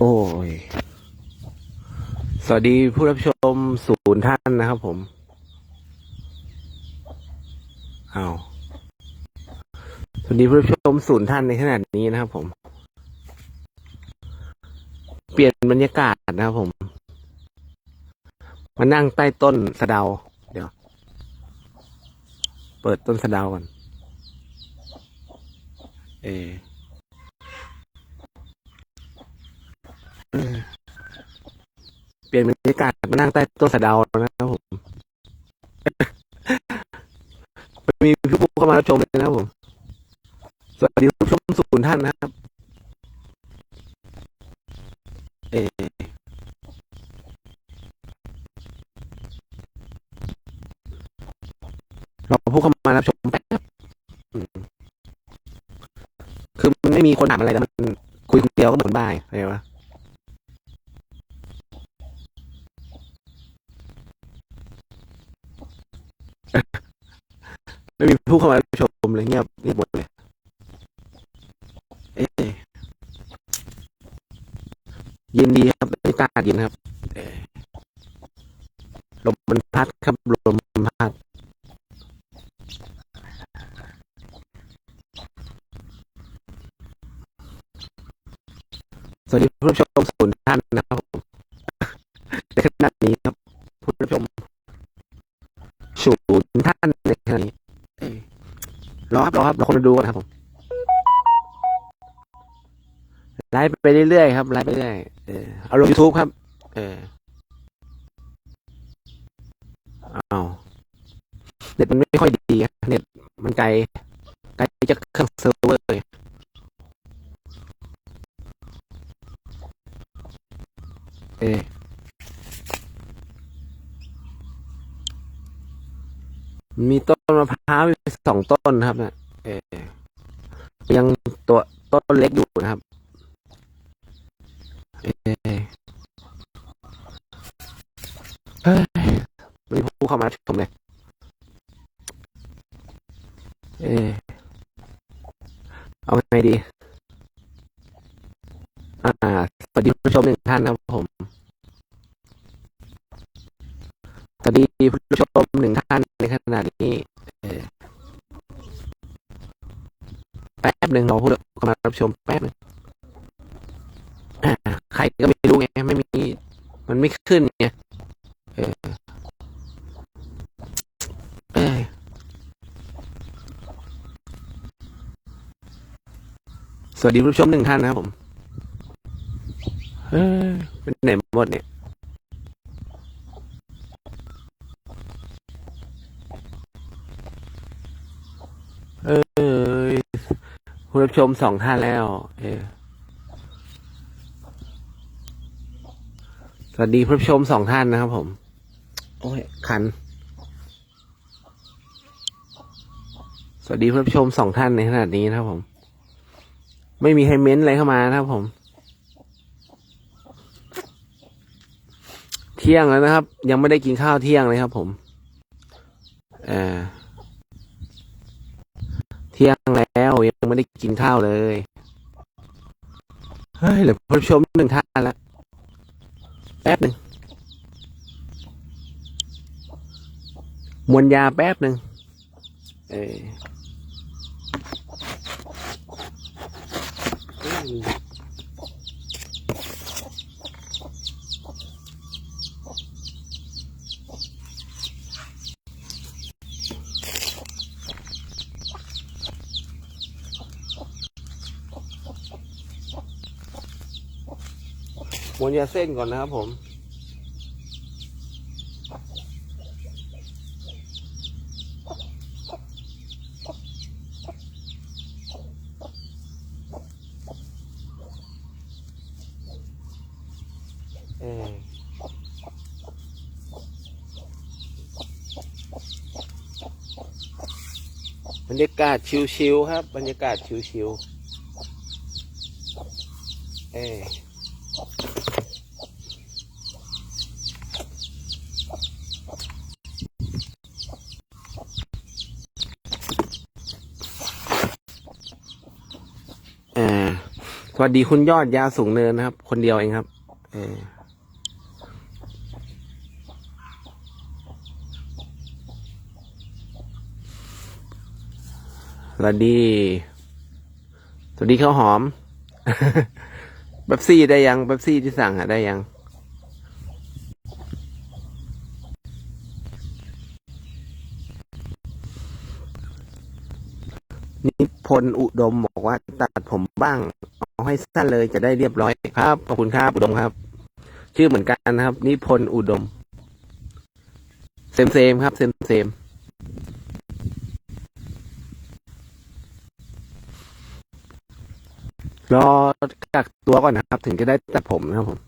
โอ้ย สวัสดีผู้รับชมศูนย์ท่านนะครับผม เอาสวัสดีผู้รับชมศูนย์ท่านในขนาดนี้นะครับผม เปลี่ยนบรรยากาศนะครับผม มานั่งใต้ต้นสะเดา เดี๋ยว เปิดต้นสะเดาก่อน เออเอ เปลี่ยนบรรยากาศมานั่งใต้ต้นสะเดานะครับผมมีผู้เข้ามาชมเลยนะครับผม สวัสดีผู้ชมศูนย์ท่านนะครับเออเราผู้เข้ามารับชมแป๊บคือมันไม่มีคนถามอะไรแล้วมันคุยคนเดียวก็เหมือนบ่ายเข้าใจปะ ไม่มีผู้เข้ามาชมเลยเงียบเงียบหมดเลย เอ๊ะเย็นดีครับบรรยากาศเย็นครับลมมันพัดครับลมมันพัดสวัสดีผู้ชมศูนย์ท่านนะครับผมในขณะนี้ครับผู้ชมศูนย์ท่านในขณะนี้ เอ้ยรอ ครับครับรอคนมาดูก่อนครับผมไลฟ์ไปเรื่อยๆครับไลฟ์ไปเรื่อยเออเอาลงยูทูบครับ เอออ้าเน็ตมันไม่ค่อยดีอะเน็ตมันไกลไกลจากเครื่องเซิร์ฟเวอร์เลยเออมีต้นมะพร้าวสองต้นครับเนี่ย ยังตัวต้นเล็กอยู่นะครับเออเฮ้ยมีผู้เข้ามาชมเลยเออเอาไงดี อ่า สวัสดีผู้ชมหนึ่งท่านนะครับผม สวัสดีผู้ชมหนึ่งท่านในขณะนี้ เออแป๊บห นึงเราพูดเข้ามารับชมแป๊บหนึ่งใครก็ไม่รู้ไงไม่มี มันไม่ขึ้นไงเออสวัสดีผู้ชมหนึ่งท่านนะครับผม เฮ้ยเป็นไหนหมดเนี่ย เออ ผู้รับชมสองท่านแล้ว เอสวัสดีผู้รับชมสองท่านนะครับผม โอ้ยคัน สวัสดีผู้รับชมสองท่านในขณะนี้นะครับผม ไม่มีใครเม้นอะไรเข้ามานะครับผม เที่ยงแล้วนะครับ ยังไม่ได้กินข้าวเที่ยงเลยครับผมเออ เที่ยงแล้ว ยังไม่ได้กินข้าวเลย เฮ้ยเหลือผู้ชมหนึ่งท่านละแป๊บหนึ่งมวนยาแป๊บหนึ่งเออมว นยาเส้นก่อนนะครับผม เออบรรยากาศชิวๆครับ บรรยากาศชิวๆเออส วัสดีคุณยอดยาสูงเนินนะครับ คนเดียวเองครับเออสวัสดี สวัสดีข้าวหอมเบบซี่ได้ยังเบบซี่ที่สั่งอะได้ยังนิพนธ์อุดมบอกว่า ตัดผมบ้าง เอาให้สั้นเลยจะได้เรียบร้อยครับ ขอบคุณครับอุดมครับ ชื่อเหมือนกันนะครับ นิพนธ์อุดม เซมเซมครับ เซมเซมรอกักตัวก่อนนะครับ ถึงจะได้ตัดผมนะครับผม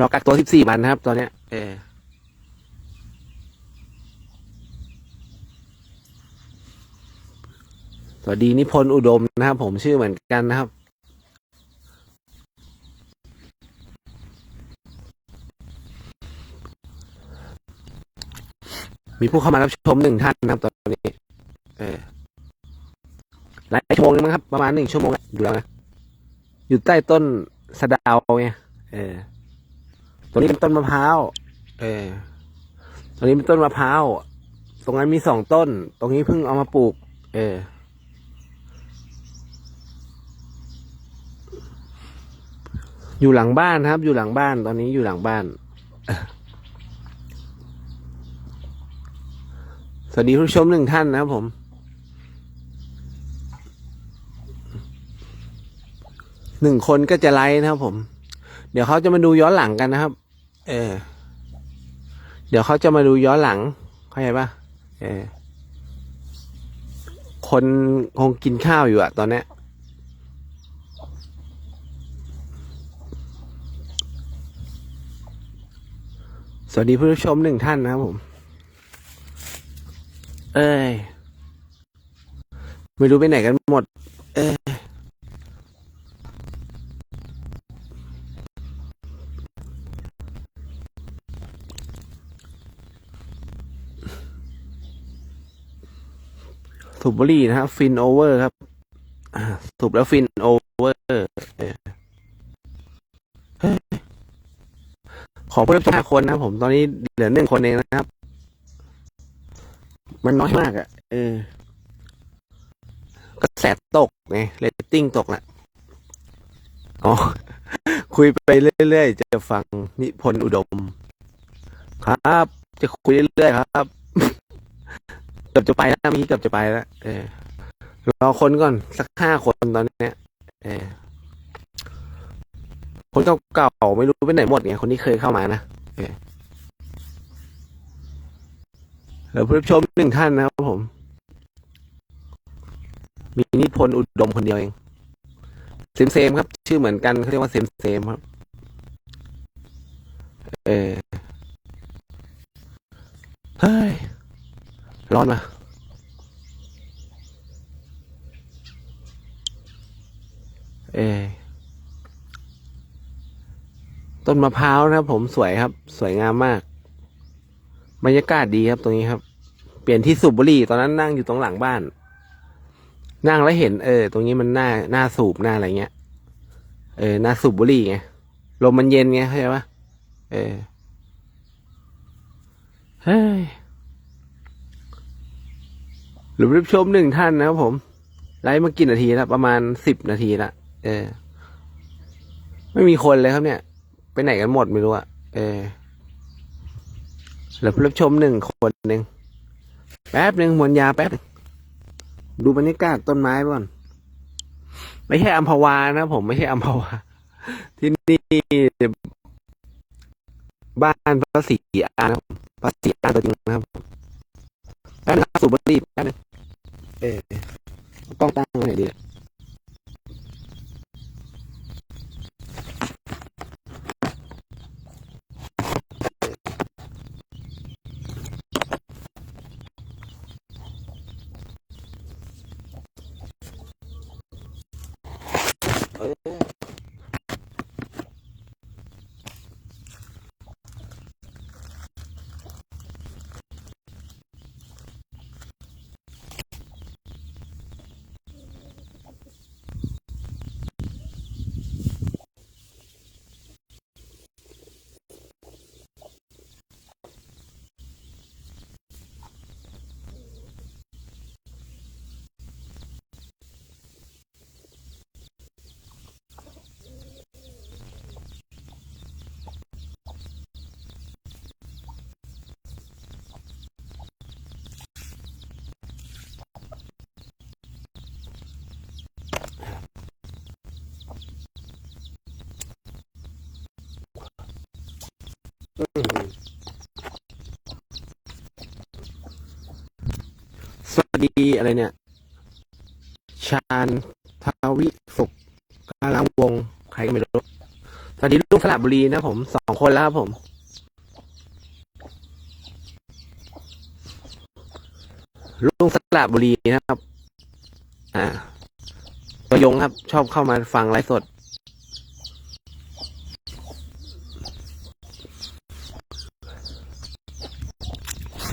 รอกักตัว14วันนะครับ ตอนเนี้ย เออสวัสดีนิพนธ์อุดมนะครับ ผมชื่อเหมือนกันนะครับ มีผู้เข้ามารับชมหนึ่งท่านนะครับ ตอนนี้ เออหลายชั่วโมงนึงมั้งครับ ประมาณหนึ่งชั่วโมงอยู่แล้วนะอยู่ใต้ต้นสะดาวไงเออตรงนี้เป็นต้นมะพร้าวเออตรงนี้เป็นต้นมะพร้าวตรงนั้นมีสองต้น ตรงนี้เพิ่งเอามาปลูก เอออยู่หลังบ้านครับ อยู่หลังบ้านตอนนี้อยู่หลังบ้าน วัสดีผู้ชมหนึ่งท่านนะครับผมหนึ่งคนก็จะไลฟ์นะครับผม เดี๋ยวเขาจะมาดูย้อนหลังกันนะครับ เออ เดี๋ยวเขาจะมาดูย้อนหลัง เข้าใจปะเออ คนคงกินข้าวอยู่อะตอนเนี้ยสวัสดีผู้ชมหนึ่งท่านนะครับผม เอ้ย ไม่รู้ไปไหนกันหมด เอ้ย สูบบุหรี่นะครับ ฟินโอเวอร์ครับอ่าสูบแล้วฟินโอเวอร์เอเฮ้ยขอผู้รับชมห้าคนนะผมตอนนี้เหลือหนึ่งคนเองนะครับ มันน้อยมากอะ่ะ เออ ก็แสบตกไงเรตติ้งตกแหละอ๋อ คุยไปเรื่อยๆ จะฟังนิพนธ์อุดม ครับ จะคุยเรื่อยๆครับ เกือบจะไปแล้วมีเกือบจะไปแล้ว เออรอคนก่อนสักห้าคนตอนนี้เออคนเก่าๆไม่รู้ไปไหนหมดเนี่ยคนที่เคยเข้ามานะเออ เหลือผู้ชมหนึ่งท่านนะครับผม มีนิพนธ์อุดมคนเดียวเองเซมเซมครับ ชื่อเหมือนกันเขาเรียกว่าเซมเซมครับ เออเฮ้ย ร้อนมาเออต้นมะพร้าวนะครับผมสวยครับ สวยงามมาก บรรยากาศดีครับตรงนี้ครับ เปลี่ยนที่สูบบุหรี่ตอนนั้นนั่งอยู่ตรงหลังบ้าน นั่งแล้วเห็นเออ ตรงนี้มันหน่าหน่าสูบหน่าอะไรเงี้ย เออหน่าสูบบุหรี่ไงลมมันเย็นไงเข้าใจปะเออเฮ้ยหรือรับชมหนึ่งท่านนะครับผมไลฟ์มากี่นาทีแล้วประมาณสิบนาทีละเออ ไม่มีคนเลยครับเนี่ย ไปไหนกันหมดไม่รู้อะเออ เหลือผู้รับชมหนึ่งคนหนึ่งแป๊บหนึ่งมวนยาแป๊บดูบรรยากาศต้นไม้ก่อนไม่ใช่อัมพวานะผมไม่ใช่อัมพวา ที่นี่บ้านพระศรีอานะพระศรีอานตัวจริงนะครับแป๊บนึงสูบบุหรี่แป๊บนึงเออกล้องตั้งไว้ไหนดี เนี่ สวัสดีอะไรเนี่ย ชาญทาวิสุขกาลังวง ใครก็ไม่รู้ สวัสดีลูกสระบุรีนะผม สองคนแล้วครับผมลุงสระบุรีนะครับ อ่าตัวยงครับ ชอบเข้ามาฟังไลฟ์สด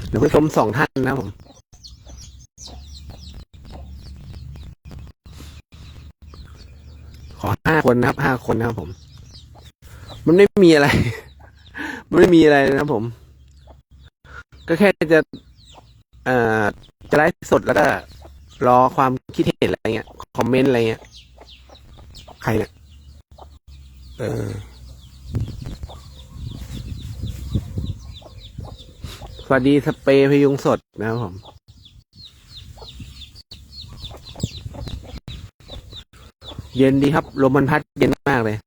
เดี๋ยว ผู้ชมสองท่านนะผมขอห้าคนนะครับห้าคนนะครับผม มันไม่มีอะไร มันไม่มีอะไรนะครับผม ก็แค่จะเอ่อจะไลฟ์สดแล้วก็ รอความคิดเห็นอะไรเงี้ย คอมเมนต์อะไรเงี้ย ใครเนี่ยเออ สวัสดีสเปรย์พยุงสดนะครับผม เย็นดีครับลมมันพัดเย็นมากเลย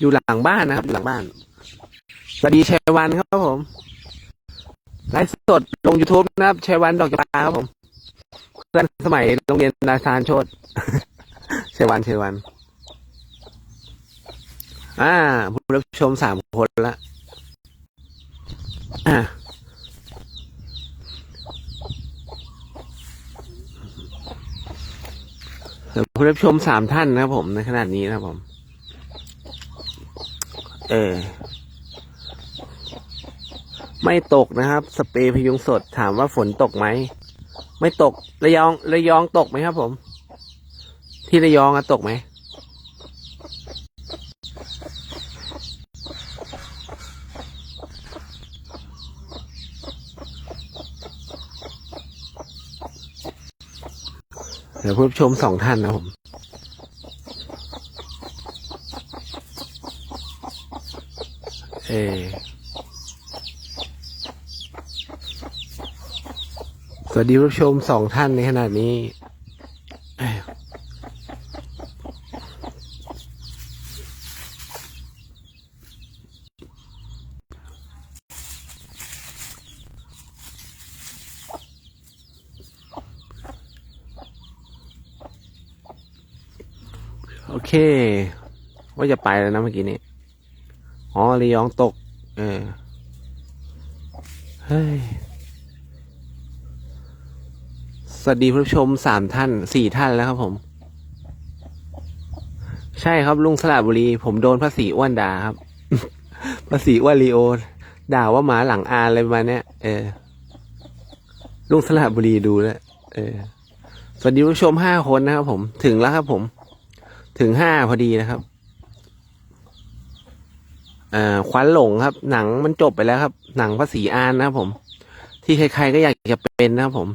อยู่หลังบ้านนะครับ หลังบ้าน สวัสดีชัยวันครับผมไลฟ์สดลง YouTube นะครับชัยวันดอกจำปาครับผมเพื่อนสมัยโรงเรียนนาซานโชดชัยวันชัยวัน อ่าผู้รับชมสามคนละ อ่าผู้รับชมสามท่านนะครับผมในขนาดนี้นะครับผม เออ ไม่ตกนะครับ สเปรย์พยุงสดถามว่าฝนตกไหม ไม่ตก ระยอง ระยองตกไหมครับผม ที่ระยองอะตกไหม เดี๋ยวผู้ชมสองท่านนะผมเอสวัสดีผู้ชมสองท่านในขณะนี้เอ้ยโอเค ว่า จะไปแล้วนะเมื่อกี้นี้อ๋อระยองตก เออ เฮ้ย สวัสดีผู้ชมสามท่านสี่ท่านแล้วครับผม ใช่ครับลุงสระบุรี ผมโดนภาษีอ้วนด่าครับภาษีอ้วนลีโอ ด่าว่าหมาหลังอาอะไรประมาณเนี้ยเออ ลุงสระบุรีดูแล้วเออ สวัสดีผู้ชมห้าคนนะครับผม ถึงแล้วครับผม ถึงห้าพอดีนะครับ อ่าควันหลงครับ หนังมันจบไปแล้วครับ หนังภาษีอานนะครับผม ที่ใครๆก็อยากจะเป็นนะครับผม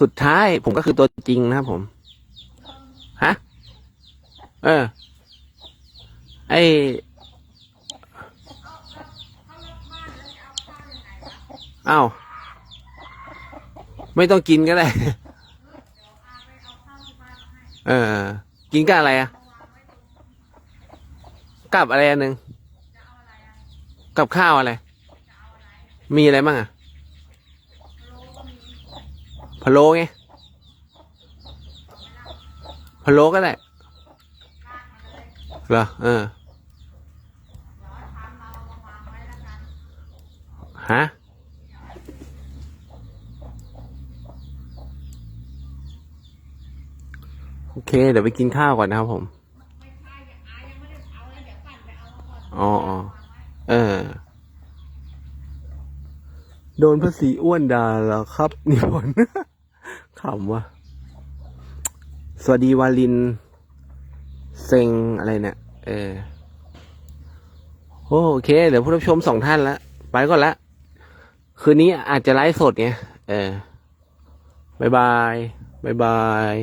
สุดท้ายผมก็คือตัวจริงนะครับผมฮะเออ ไออ้าวไม่ต้องกินก็ได้เออ กินกับอะไรอะกับอะไรอันหนึ่ง กับข้าวอะไร มีอะไรบ้างอะพะโล้ไงพะโล้ก็ได้เหรอเออฮะโอเค เดี๋ยวไปกินข้าวก่อนนะครับผม อ๋ออ๋อเออ โดนภาษีอ้วนด่าเหรอครับนิพนธ์ขำว่ะสวัสดีวาลิน เซงอะไรเนี่ยเออโอเค เดี๋ยวผู้รับชมสองท่านละไปก่อนละ คืนนี้อาจจะไลฟ์สดไงเออบายบายบายบาย